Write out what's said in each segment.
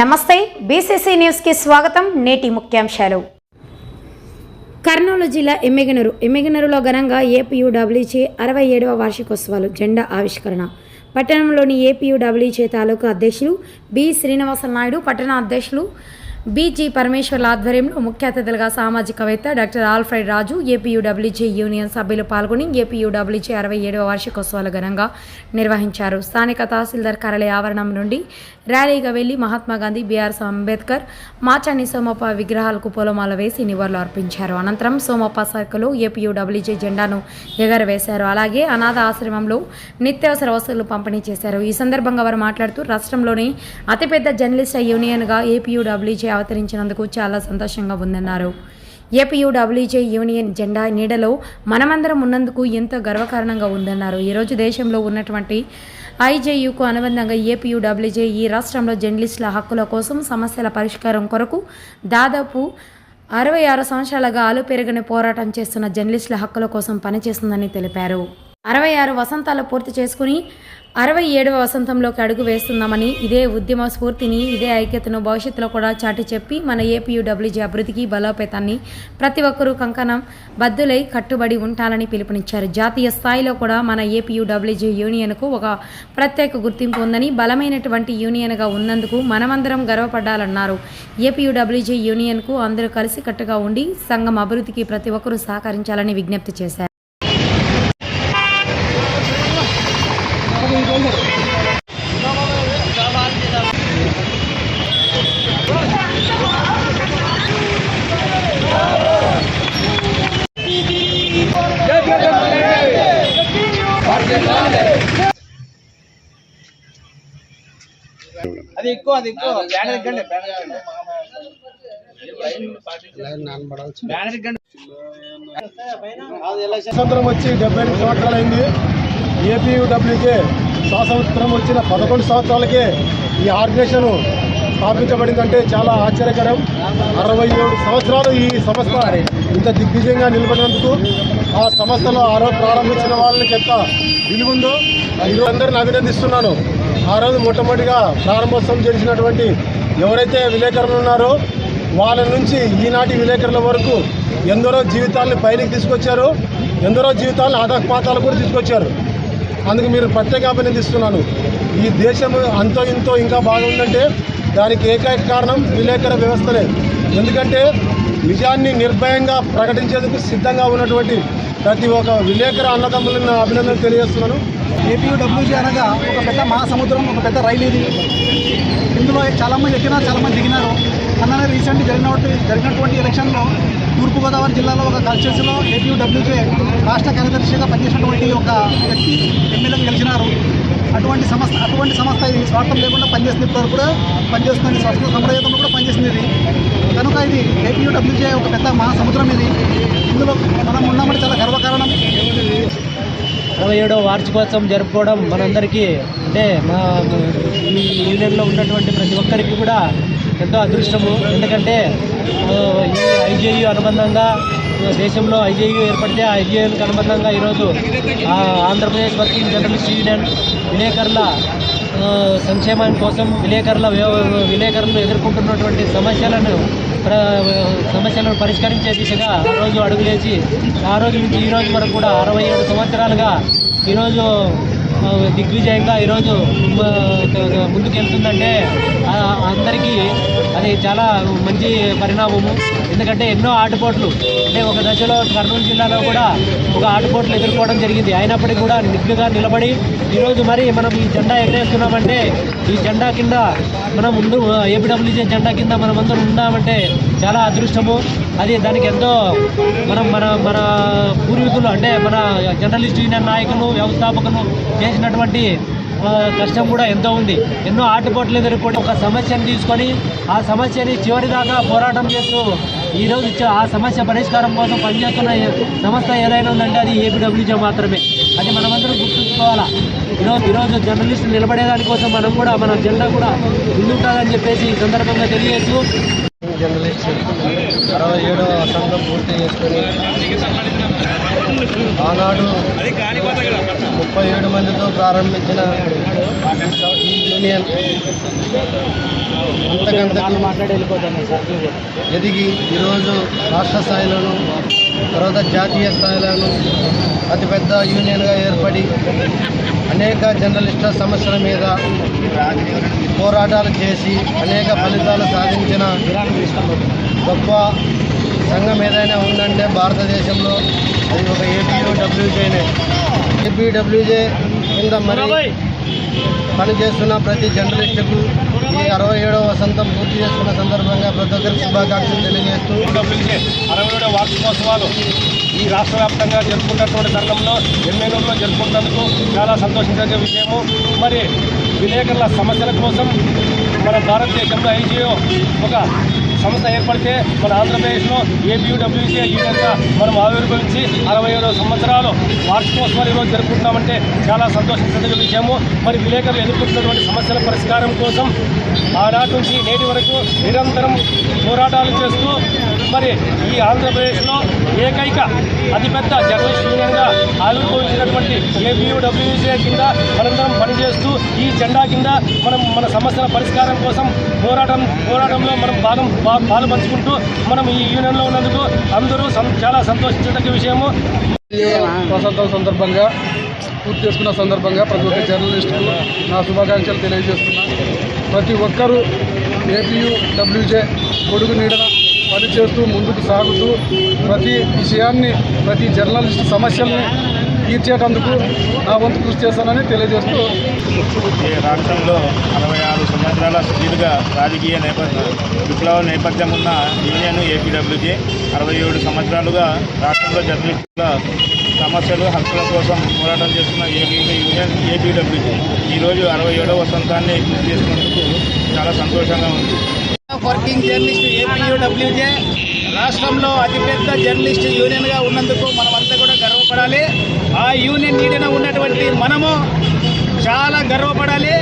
నమస్తే బీసీసీ న్యూస్కి స్వాగతం నేటి ముఖ్యాంశాలు. కర్నూలు జిల్లా ఎమ్మెగనూరు. ఎమ్మెగనూరులో ఘనంగా ఏపీయూడబ్ల్యూచే అరవై ఏడవ వార్షికోత్సవాలు జెండా ఆవిష్కరణ. పట్టణంలోని ఏపీయూడబ్ల్యూచే తాలూకా అధ్యక్షులు బి శ్రీనివాస నాయుడు పట్టణ అధ్యక్షులు బీజీ పరమేశ్వర్ల ఆధ్వర్యంలో ముఖ్య అతిథులుగా సామాజికవేత్త doctor Alfred Raju APUWJ union సభ్యులు పాల్గొని ఏపీయూడబ్ల్యూజీ అరవై ఏడవ వార్షికోత్సవాలు ఘనంగా నిర్వహించారు. స్థానిక తహసీల్దార్ కార్యాలయ ఆవరణం నుండి ర్యాలీగా వెళ్ళి మహాత్మా గాంధీ అంబేద్కర్ మాచాని సోమప్ప విగ్రహాలకు పూలమాల వేసి నివాళులు అర్పించారు. అనంతరం సోమప్ప సర్కిల్లో ఏపీయూడబ్ల్యూజే జెండాను ఎగరవేశారు. అలాగే అనాథ ఆశ్రమంలో నిత్యావసర వస్తువులు పంపిణీ చేశారు. ఈ సందర్భంగా వారు మాట్లాడుతూ రాష్ట్రంలోని అతిపెద్ద జర్నలిస్ట్ యూనియన్గా ఏపీయూడబ్ల్యూజీ అవతరించినందుకు చాలా సంతోషంగా ఉందన్నారు. ఏపీయూడబ్ల్యూజే యూనియన్ జెండా నీడలో మనమందరం ఉన్నందుకు ఎంతో గర్వకారణంగా ఉందన్నారు. ఈరోజు దేశంలో ఉన్నటువంటి ఐజేయుకు అనుబంధంగా ఏపీయూడబ్ల్యూజే ఈ రాష్ట్రంలో జర్నలిస్టుల హక్కుల కోసం సమస్యల పరిష్కారం కొరకు దాదాపు అరవై ఆరు సంవత్సరాలుగా ఆలు పెరగని పోరాటం చేస్తున్న జర్నలిస్టుల హక్కుల కోసం పనిచేస్తుందని తెలిపారు. అరవై ఆరు వసంతాలు పూర్తి చేసుకుని అరవై ఏడవ వసంతంలోకి అడుగు వేస్తున్నామని ఇదే ఉద్యమ స్ఫూర్తిని ఇదే ఐక్యతను భవిష్యత్తులో కూడా చాటి చెప్పి మన ఏపీయూడబ్ల్యూజీ అభివృద్ధికి బలోపేతాన్ని ప్రతి ఒక్కరూ కంకణం బద్దులై కట్టుబడి ఉంటాలని పిలుపునిచ్చారు. జాతీయ స్థాయిలో కూడా మన ఏపీయూడబ్ల్యూజీ యూనియన్కు ఒక ప్రత్యేక గుర్తింపు ఉందని బలమైనటువంటి యూనియన్గా ఉన్నందుకు మనమందరం గర్వపడాలన్నారు. ఏపీయూడబ్ల్యూజీ యూనియన్కు అందరూ కలిసికట్టుగా ఉండి సంఘం అభివృద్ధికి ప్రతి ఒక్కరూ సహకరించాలని విజ్ఞప్తి చేశారు. ఎక్కువ అది ఎక్కువ. బ్యానర్ ఎక్కండి బ్యానర్ ఎక్కండి వచ్చి డెబ్బై ఎనిమిది సంవత్సరాలు అయింది. ఏపీయూడబ్ల్యూకే స్వాతంత్రం వచ్చిన పదకొండు సంవత్సరాలకే ఈ ఆర్గనైజేషన్ స్థాపించబడిందంటే చాలా ఆశ్చర్యకరం. అరవై ఏడు సంవత్సరాలు ఈ సంస్థ ఇంత దిగ్విజయంగా నిలబడినందుకు ఆ సంస్థలో ఆరో ప్రారంభించిన వాళ్ళకి ఎంత విలువుందో ఈరోజు అందరిని అభినందిస్తున్నాను. ఆ రోజు మొట్టమొదటిగా ప్రారంభోత్సవం చేసినటువంటి ఎవరైతే విలేకరులు ఉన్నారో వాళ్ళ నుంచి ఈనాటి విలేకరుల వరకు ఎందరో జీవితాలను పైకి తీసుకొచ్చారు ఎందరో జీవితాలను అధపాతాలు కూడా తీసుకొచ్చారు. అందుకు మీరు ప్రత్యేక అభినందిస్తున్నాను ఈ దేశం అంతో ఇంతో ఇంకా బాగుందంటే దానికి ఏకైక కారణం విలేకర వ్యవస్థలే. ఎందుకంటే నిజాన్ని నిర్భయంగా ప్రకటించేందుకు సిద్ధంగా ఉన్నటువంటి ప్రతి ఒక్క విలేకర అన్నదమ్ములను అభినందన తెలియజేస్తున్నాను. ఏపీయూడబ్ల్యూజీ అనగా ఒక పెద్ద మహాసముద్రం ఒక పెద్ద రైలు ఇది. ఇందులో చాలామంది ఎక్కినా చాలామంది దిగినారు. అన్ననే రీసెంట్ జరిగినటువంటి జరిగినటువంటి ఎలక్షన్లో తూర్పుగోదావరి జిల్లాలో ఒక కాన్స్టిట్యూన్సీలో ఏపీయూడబ్ల్యూజీ రాష్ట్ర కార్యదర్శిగా పనిచేసినటువంటి ఒక వ్యక్తి ఎమ్మెల్యేగా గెలిచినారు. అటువంటి సంస్థ అటువంటి సంస్థ ఇది. స్వార్థం లేకుండా పనిచేస్తుంది ఇప్పటివరకు కూడా. పనిచేస్తుంది. స్వస్థ సంప్రదాయంలో కూడా పనిచేస్తుంది ఇది. కనుక ఇది ఏపీయూడబ్ల్యూజీ ఒక పెద్ద మహాసముద్రం ఇది. ఇందులో మనం ఉన్నామంటే చాలా గర్వకారణం. అరవై ఏడవ వార్షికోత్సవం జరుపుకోవడం మనందరికీ అంటే మా యూనియన్లో ఉన్నటువంటి ప్రతి ఒక్కరికి కూడా ఎంతో అదృష్టము. ఎందుకంటే ఐజేయు అనుబంధంగా దేశంలో ఐజేయు ఏర్పడితే ఆ ఐజేయులకు అనుబంధంగా ఈరోజు ఆంధ్రప్రదేశ్ వర్కింగ్ జర్నలిస్ట్ యూనియన్ విలేకరుల సంక్షేమం కోసం విలేకరుల విలేకరులు ఎదుర్కొంటున్నటువంటి సమస్యలను ప్ర- సమస్యలను పరిష్కరించే దిశగా ఆ రోజు అడుగులేసి ఆ రోజు నుంచి ఈ రోజు వరకు కూడా అరవై ఏడు సంవత్సరాలుగా ఈరోజు దిగ్విజయంగా ఈరోజు ముందుకెళ్తుందంటే అందరికీ అది చాలా మంచి పరిణామము. ఎందుకంటే ఎన్నో ఆటుపోట్లు అంటే ఒక దశలో కర్నూలు జిల్లాలో కూడా ఒక ఆటుపోట్లు ఎదుర్కోవడం జరిగింది. అయినప్పటికీ కూడా నిగ్గుగా నిలబడి ఈరోజు మరి మనం ఈ జెండా ఎగరేస్తున్నామంటే ఈ జెండా కింద మనం ముందు ఏపీడబ్ల్యూజే జెండా కింద మనం అందరం ఉన్నామంటే చాలా అదృష్టము. అది దానికి ఎంతో మనం మన మన పూర్వీకులు అంటే మన జర్నలిస్ట్ యూనియన్ నాయకులు వ్యవస్థాపకులు చేసినటువంటి కష్టం కూడా ఎంతో ఉంది. ఎన్నో ఆటుపోట్లు ఎదుర్కొని ఒక సమస్యను తీసుకొని ఆ సమస్యని చివరి దాకా పోరాటం చేస్తూ ఈరోజు ఆ సమస్య పరిష్కారం కోసం పనిచేస్తున్న సంస్థ ఏదైనా ఉందంటే అది ఏపీడబ్ల్యూజే మాత్రమే. అది మనమందరం గుర్తుంచుకోవాలా? ఈరోజు ఈరోజు జర్నలిస్టులు నిలబడేదానికోసం మనం కూడా మన జెండా కూడా ముందుంటుందని చెప్పేసి ఈ సందర్భంగా తెలియజేస్తూ జర్నలిస్ట్ అరవై ఏడవ వసంతం పూర్తి చేసుకొని ఆనాడు ముప్పై ఏడు మందితో ప్రారంభించిన యూనియన్ అంతకంతకు మాట్లాడి ఎదిగి ఈరోజు రాష్ట్ర స్థాయిలోను తర్వాత జాతీయ స్థాయిలోను అతిపెద్ద యూనియన్గా ఏర్పడి అనేక జర్నలిస్టుల సమస్యల మీద పోరాటాలు చేసి అనేక ఫలితాలు సాధించిన గొప్ప సంఘం ఏదైనా ఉందంటే భారతదేశంలో అది ఒక ఏపీడబ్ల్యూజేనే ఏపీడబ్ల్యూజే కింద మరి పనిచేస్తున్న ప్రతి జర్నలిస్టుకు ఈ అరవై ఏడవ వసంతం పూర్తి చేసుకున్న సందర్భంగా ప్రతి ఒక్కరికి శుభాకాంక్షలు తెలియజేస్తూ అరవై ఏడవ వార్షికోత్సవాలు. ఈ రాష్ట్ర వ్యాప్తంగా జరుపుకున్నటువంటి తరుణంలో ఎమ్మెల్యేలో జరుపుకున్నందుకు చాలా సంతోషించే విషయము. మరి విలేకరుల సమస్యల కోసం మన భారతదేశంలో ఐజీఓ ఒక సంస్థ ఏర్పడితే మన ఆంధ్రప్రదేశ్లో ఏపీయూడబ్ల్యూసీ యూనియన్గా మనం ఆవిర్భవించి అరవై ఏడవ సంవత్సరాలు వార్షికోత్సవాలు ఈరోజు జరుపుకుంటున్నామంటే చాలా సంతోషించదగిన విషయము. మరి విలేకరులు ఎదుర్కొంటున్నటువంటి సమస్యల పరిష్కారం కోసం ఆనాటి నుంచి నేటి వరకు నిరంతరం పోరాటాలు చేస్తూ మరి ఈ ఆంధ్రప్రదేశ్లో ఏకైక అతిపెద్ద జర్నలిస్ట్ యూనియన్గా ఆవిర్భవించినటువంటి ఏపీయూడబ్ల్యూసీ కింద మనందరం పనిచేస్తూ ఈ జెండా కింద మనం మన సమస్యల పరిష్కారం కోసం పోరాటం పోరాటంలో మనం భాగం పా- పాలు పంచుకుంటూ మనం ఈ యూనియన్లో ఉన్నందుకు అందరూ సం- చాలా సంతోషించదగ్గ విషయము. వసంతం సందర్భంగా పూర్తి చేసుకున్న సందర్భంగా ప్రతి ఒక్క జర్నలిస్టుకు నా శుభాకాంక్షలు తెలియజేస్తున్నాను ప్రతి ఒక్కరూ ఏపీయూ డబ్ల్యూజే గొడుగు నీడన పనిచేస్తూ ముందుకు సాగుతూ ప్రతి విషయాన్ని ప్రతి జర్నలిస్ట్ సమస్యల్ని తీర్చేటందుకు నా వంతు కృషి చేస్తానని తెలియజేస్తూ రాష్ట్రంలో అరవై ఆరు సంవత్సరాల సుదీర్ఘ రాజకీయ నేపథ్యం విప్లవ నేపథ్యం ఉన్న యూనియన్ ఏపీడబ్ల్యూజే అరవై ఏడు సంవత్సరాలుగా రాష్ట్రంలో జర్నలిస్టుల సమస్యలు హక్కుల కోసం పోరాటం చేస్తున్న ఏపీ యూనియన్ ఏపీడబ్ల్యూజే ఈరోజు అరవై ఏడవ వసంతాన్ని పూర్తి చేసుకున్నందుకు చాలా సంతోషంగా ఉంది. Working journalist APUWJ. రాష్ట్రంలో అతిపెద్ద జర్నలిస్ట్ యూనియన్గా ఉన్నందుకు మనమంతా కూడా గర్వపడాలి. ఆ యూనియన్ నీడిన ఉన్నటువంటి మనము చాలా గర్వపడాలి.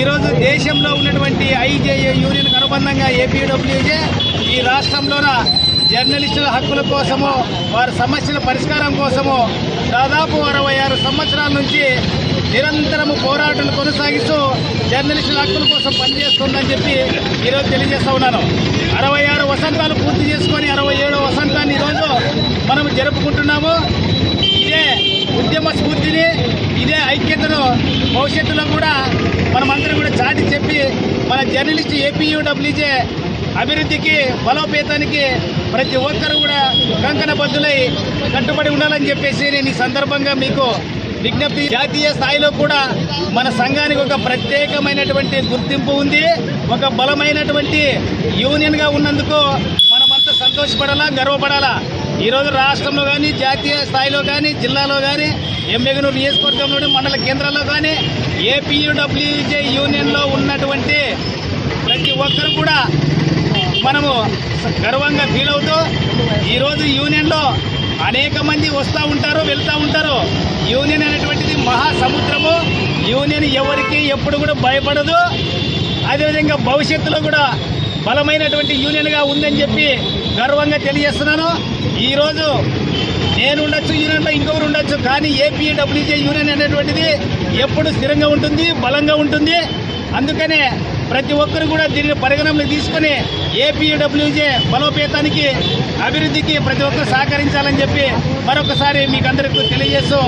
ఈరోజు దేశంలో ఉన్నటువంటి ఐజేఏ యూనియన్ అనుబంధంగా ఏపీడబ్ల్యూజే ఈ రాష్ట్రంలోన జర్నలిస్టుల హక్కుల కోసము వారి సమస్యల పరిష్కారం కోసము దాదాపు అరవై ఆరు సంవత్సరాల నుంచి నిరంతరము పోరాటాలు కొనసాగిస్తూ జర్నలిస్టుల హక్కుల కోసం పనిచేస్తుందని చెప్పి ఈరోజు తెలియజేస్తా ఉన్నాను. అరవై ఆరు వసంతాలు పూర్తి చేసుకొని అరవై ఏడో వసంతాన్ని ఈరోజు మనం జరుపుకుంటున్నాము. ఇదే ఉద్యమ స్ఫూర్తిని ఇదే ఐక్యతను భవిష్యత్తులో కూడా మనమందరం కూడా చాటి చెప్పి మన జర్నలిస్ట్ ఏపీయూడబ్ల్యూజే అభివృద్ధికి బలోపేతానికి ప్రతి ఒక్కరు కూడా కంకణబద్దులై కట్టుబడి ఉండాలని చెప్పేసి నేను ఈ సందర్భంగా మీకు విజ్ఞప్తి జాతీయ స్థాయిలో కూడా మన సంఘానికి ఒక ప్రత్యేకమైనటువంటి గుర్తింపు ఉంది. ఒక బలమైనటువంటి యూనియన్గా ఉన్నందుకు మనమంతా సంతోషపడాలా గర్వపడాలా? ఈరోజు రాష్ట్రంలో కానీ జాతీయ స్థాయిలో కానీ జిల్లాలో కానీ ఎంబెగనూరు నియోజకవర్గంలోని మండల కేంద్రాల్లో కానీ ఏపీయూడబ్ల్యూజే యూనియన్లో ఉన్నటువంటి ప్రతి ఒక్కరు కూడా మనము గర్వంగా ఫీల్ అవుతూ ఈరోజు యూనియన్లో అనేక మంది వస్తూ ఉంటారు వెళ్తూ ఉంటారు. యూనియన్ అనేటువంటిది మహాసముద్రము. యూనియన్ ఎవరికి ఎప్పుడు కూడా భయపడదు. అదేవిధంగా భవిష్యత్తులో కూడా బలమైనటువంటి యూనియన్గా ఉందని చెప్పి గర్వంగా తెలియజేస్తున్నాను. ఈరోజు నేను ఉండొచ్చు యూనియన్లో ఇంకొకరు ఉండొచ్చు కానీ ఏపీడబ్ల్యూజే యూనియన్ అనేటువంటిది ఎప్పుడు స్థిరంగా ఉంటుంది బలంగా ఉంటుంది. అందుకనే ప్రతి ఒక్కరు కూడా దీనిని పరిగణనలు తీసుకొని ఏపీడబ్ల్యూజే బలోపేతానికి అభివృద్ధికి ప్రతి ఒక్కరు సహకరించాలని చెప్పి మరొకసారి మీకు అందరికీ తెలియజేస్తూ